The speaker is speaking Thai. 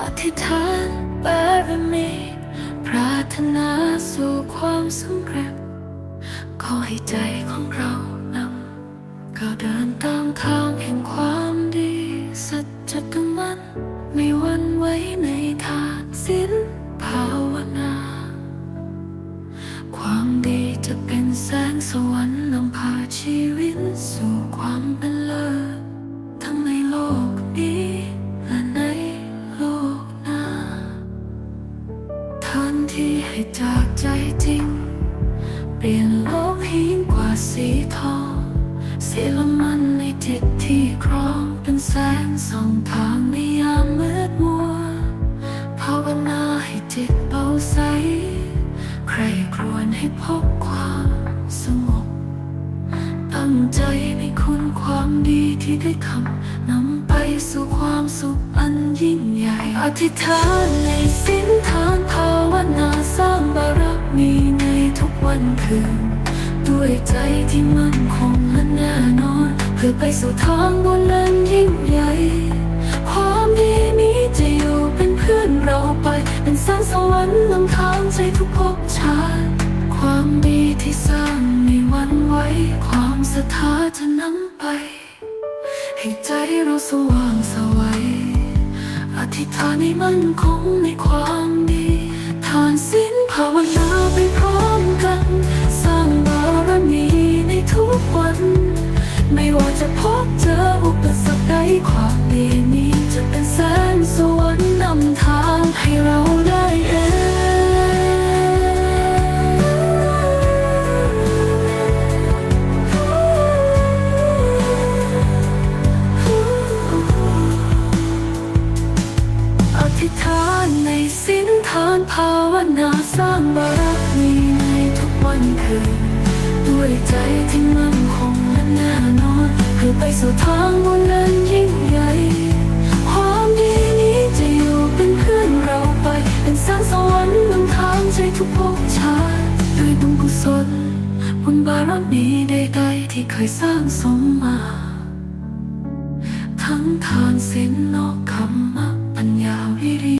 อธิษฐานบารมีปรารถนาสู่ความสำเร็จขอให้ใจของเรานำก้าวเดินตามทางแห่งความดี สัจจะกมันไม่วันไว้ในทางสิ้นเผา ทันที่ให้จากใจจริง เปลี่ยนโลกให้ยิ่งกว่าสีทองสีละมันในจิตที่ครองเป็นแสงส่องทางในยามมืดมัวภาวนาให้จิตเบาใส ใครครวญให้พบความสงบ ตั้งใจในคุณความดีที่ได้ทำนำไปสู่ความสุขอันยิ่งใหญ่อธิษฐานใน คืน ด้วยใจที่มั่นคงและแน่นอน เพื่อไปสู่ทางบนนั้นยิ่งใหญ่ความดีนี้จะอยู่เป็นเพื่อนเราไป เป็นแสงสวรรค์นำทางใจทุกภพชาติความดีที่สร้างในวันไว้ ความศรัทธาจะนำไป ให้ใจเราสว่างสวัยอธิษฐานให้มั่นคงในความดี ทานศีลภาวนาไปพร้อม สรรความดีนี้จะเป็นแสงสวรรค์นำทางให้เราได้เห็นอธิษฐานในสิ้นทานภาวนาสร้างบารมีในทุกวันคืน ด้วยใจที่มั่นคงและแน่นอน เพื่อไปสู่ทางบนนั้นยิ่งใหญ่ ความดีนี้จะอยู่เป็นเพื่อนเราไป เป็นแสงสวรรค์นำทางใจทุกภพชาติด้วยบุญกุศลบุญบารมีใดๆที่เคยสร้างสมมา ทั้งทานศีลนอกคำมะปัญญาวิริ